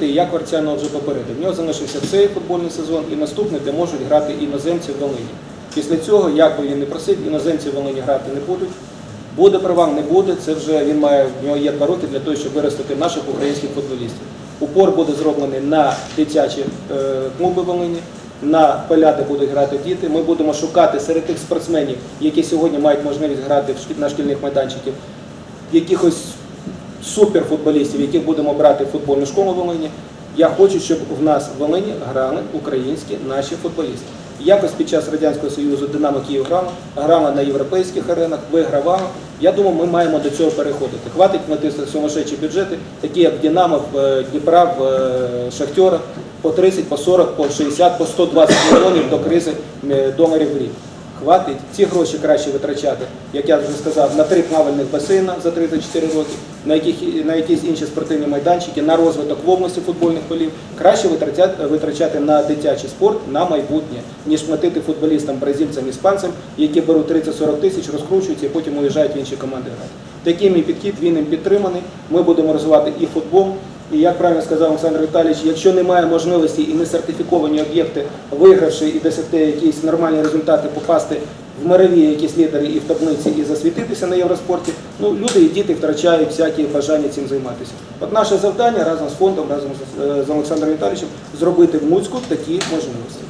Я Кварцяного вже попередив. В нього залишився цей футбольний сезон і наступний, де можуть грати іноземці в Волині. Після цього, як би він не просив, іноземці в Волині грати не будуть. Буде привал, не буде. Це вже він має в нього є два роки для того, щоб виростити наших українських футболістів. Упор буде зроблений на дитячі е, клуби Волині, на поля, будуть грати діти. Ми будемо шукати серед тих спортсменів, які сьогодні мають можливість грати на шкільних майданчиках, якихось суперфутболістів, яких будемо брати в футбольну школу Волині. Я хочу, щоб в нас в Волині грали українські наші футболісти. Якось під час Радянського Союзу Динамо Київ грала, грала на європейських аренах, вигравала. Я думаю, ми маємо до цього переходити. Хватить платити сумасшедші бюджети, такі як в Динамо, в е, Дніпра, в е, Шахтера, по 30, по 40, по 60, по 120 мільйонів до кризи е, доларів в рік. Хватить ці гроші краще витрачати, як я вже сказав, на три плавальних басейна за 34 роки, на, яких, на якісь інші спортивні майданчики, на розвиток в області футбольних полів. Краще витрачати, витрачати на дитячий спорт на майбутнє, ніж платити футболістам, бразильцям, іспанцям, які беруть 30-40 тисяч, розкручуються і потім уїжджають в інші команди грати. Такий мій підхід, він їм підтриманий. Ми будемо розвивати і футбол. І як правильно сказав Олександр Віталійович, якщо немає можливості і не сертифіковані об'єкти, вигравши і досягти якісь нормальні результати, попасти в мирові якісь лідери і в таблиці і засвітитися на євроспорті, ну люди і діти втрачають всякі бажання цим займатися. От наше завдання разом з фондом, разом з, е, Олександром Віталійовичем зробити в Муцьку такі можливості.